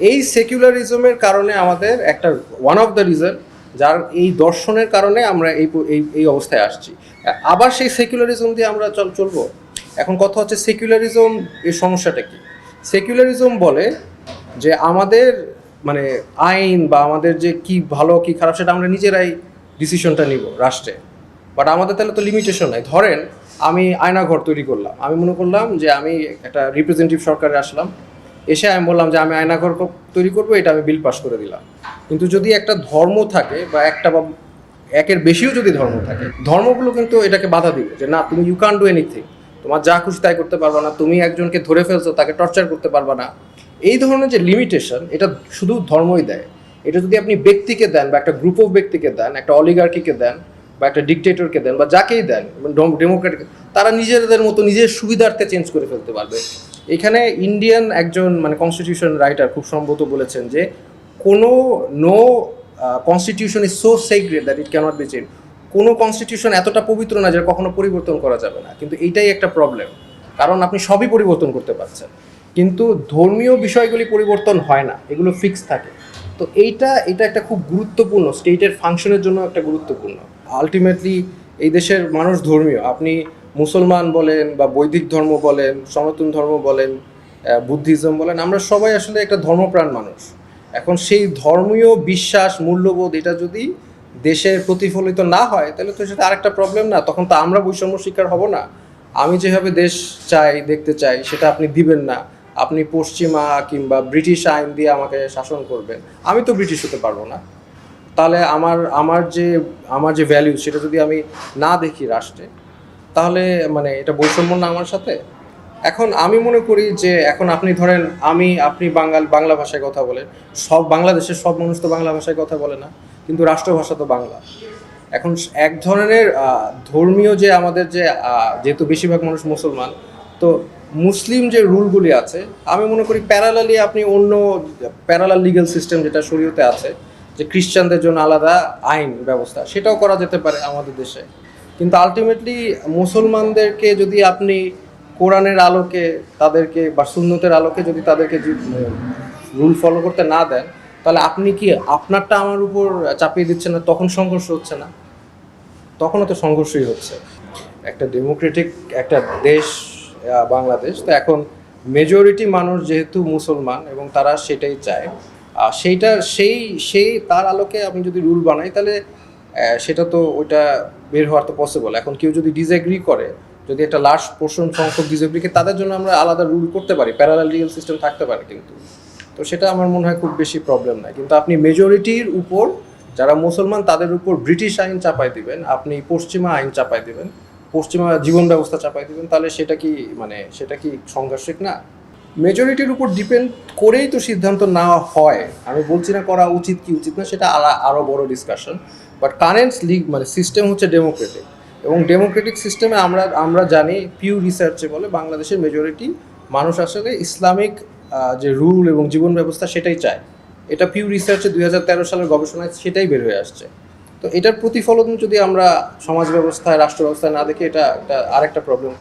এই সেকুলারিজমের কারণে আমাদের একটা ওয়ান অফ দ্য রিজন যার এই দর্শনের কারণে আমরা এই এই অবস্থায় আসছি। আবার সেই সেকুলারিজম দিয়ে আমরা চল চলবো? এখন কথা হচ্ছে সেকুলারিজম এর সমস্যাটা কি? সেকুলারিজম বলে যে আমাদের মানে আইন বা আমাদের যে কি ভালো, কি খারাপ সেটা আমরা নিজেরাই ডিসিশনটা নিব রাষ্ট্রে। বাট আমাদের তাহলে তো লিমিটেশন নাই। ধরেন আমি আয়নাঘর তৈরি করলাম। আমি মনে করলাম যে আমি একটা রিপ্রেজেন্টেটিভ সরকারে আসলাম। এসে আমি বললাম যে আমি আয়নাঘর তৈরি করব, এটা আমি বিল পাস করে দিলাম। কিন্তু যদি একটা ধর্ম থাকে বা একটা বা একের বেশিও যদি ধর্ম থাকে, ধর্মগুলো কিন্তু এটাকে বাধা দিবে যে না, তুমি ইউ কান ডু এনিথিং তোমার যা খুশি তাই করতে পারবা না, তুমি একজনকে ধরে ফেলছো, তাকে টর্চার করতে পারবা না। এই ধরনের যে লিমিটেশন এটা শুধু ধর্মই দেয়। এটা যদি আপনি ব্যক্তিকে দেন বা একটা গ্রুপ অফ ব্যক্তিকে দেন, একটা অলিগার্কিকে দেন বা একটা ডিকটেটরকে দেন বা যাকেই দেন ডেমোক্রেটিক তারা নিজেদের মতো নিজের সুবিধার্থে চেঞ্জ করে ফেলতে পারবে। এখানে ইন্ডিয়ান একজন মানে কনস্টিটিউশন রাইটার খুব সম্ভবত বলেছেন যে কোনো no constitution is so sacred that it can't be change কোনো কনস্টিটিউশন এতটা পবিত্র না যে কখনো পরিবর্তন করা যাবে না। কিন্তু এইটাই একটা প্রবলেম কারণ আপনি সবই পরিবর্তন করতে পারছেন। কিন্তু ধর্মীয় বিষয়গুলি পরিবর্তন হয় না। এগুলো ফিক্স থাকে। তো এইটা, এটা একটা খুব গুরুত্বপূর্ণ। স্টেটের ফাংশনের জন্য একটা গুরুত্বপূর্ণ। আলটিমেটলি এই দেশের মানুষ ধর্মীয়। আপনি মুসলমান বলেন বা বৈদিক ধর্ম বলেন, সনাতন ধর্ম বলেন বুদ্ধিজম বলেন, আমরা সবাই আসলে একটা ধর্মপ্রাণ মানুষ। এখন সেই ধর্মীয় বিশ্বাস, মূল্যবোধ, এটা যদি দেশে প্রতিফলিত না হয়, তাহলে তো সেটা আরেকটা প্রবলেম না। তখন তো আমরা বৈষম্য শিকার হব না। আমি যেভাবে দেশ চাই, দেখতে চাই, সেটা আপনি দিবেন না। আপনি পশ্চিমা কিংবা ব্রিটিশ আইন দিয়ে আমাকে শাসন করবেন। আমি তো ব্রিটিশ হতে পারব না। তাহলে আমার আমার যে আমার যে ভ্যালিউ সেটা যদি আমি না দেখি রাষ্ট্রে, তাহলে মানে এটা বৈষম্য না আমার সাথে? এখন আমি মনে করি যে, এখন আপনি ধরেন আমি, আপনি বাঙাল বাংলা ভাষায় কথা বলেন, সব বাংলাদেশের সব মানুষ তো বাংলা ভাষায় কথা বলে না, কিন্তু রাষ্ট্রভাষা তো বাংলা। এখন এক ধরনের ধর্মীয় যে আমাদের যে যেহেতু বেশিরভাগ মানুষ মুসলমান, তো মুসলিম যে রুলগুলি আছে, আমি মনে করি প্যারালালি আপনি অন্য প্যারালাল লিগ্যাল সিস্টেম যেটা শরীয়তে আছে যে খ্রিস্টানদের জন্য আলাদা আইন ব্যবস্থা, সেটাও করা যেতে পারে আমাদের দেশে। কিন্তু আলটিমেটলি মুসলমানদেরকে যদি আপনি কোরআনের আলোকে তাদেরকে বা সুন্নতের আলোকে যদি তাদেরকে রুল ফলো করতে না দেন, তাহলে আপনি কি আপনারটা আমার উপর চাপিয়ে দিচ্ছেন না, তখন সংঘর্ষ হচ্ছে না? তখনও তো সংঘর্ষই হচ্ছে। একটা ডেমোক্রেটিক একটা দেশ বাংলাদেশ, তো এখন মেজরিটি মানুষ যেহেতু মুসলমান এবং তারা সেটাই চায় সেইটা, সেই সেই, তার আলোকে আমি যদি রুল বানাই, তাহলে সেটা তো ওইটা বের হওয়ার তো পসিবল এখন কেউ যদি ডিসএগ্রি করে, যদি একটা লার্জ পোর্শন সংখ্যক ডিসএগ্রিকে তাদের জন্য আমরা আলাদা রুল করতে পারি প্যারালাল লিগাল সিস্টেম থাকতে পারে কিন্তু। তো সেটা আমার মনে হয় খুব বেশি প্রবলেম নাই। কিন্তু আপনি মেজরিটির উপর, যারা মুসলমান, তাদের উপর ব্রিটিশ আইন চাপাই দিবেন, আপনি পশ্চিমা আইন চাপাই দিবেন, পশ্চিমা জীবন ব্যবস্থা চাপাই দিবেন, তাহলে সেটা কি মানে সেটা কি সংঘর্ষিক না? মেজরিটির উপর ডিপেন্ড করেই তো সিদ্ধান্ত নেওয়া হয়। আমি বলছি না করা উচিত কি উচিত না, সেটা আলা- আরও বড় ডিসকাশন বাট কারেন্ট লিগ মানে সিস্টেম হচ্ছে ডেমোক্রেটিক এবং ডেমোক্রেটিক সিস্টেমে আমরা আমরা জানি পিউ রিসার্চে বলে, বাংলাদেশের মেজরিটি মানুষ আসলে ইসলামিক যে রুল এবং জীবন ব্যবস্থা সেটাই চায়। এটা পিউ রিসার্চে দুই হাজার তেরো সালের গবেষণায় সেটাই বের হয়ে আসছে। তো এটার প্রতিফলন যদি আমরা সমাজ ব্যবস্থায়, রাষ্ট্র ব্যবস্থায় না দেখি, এটা একটা আরেকটা প্রবলেম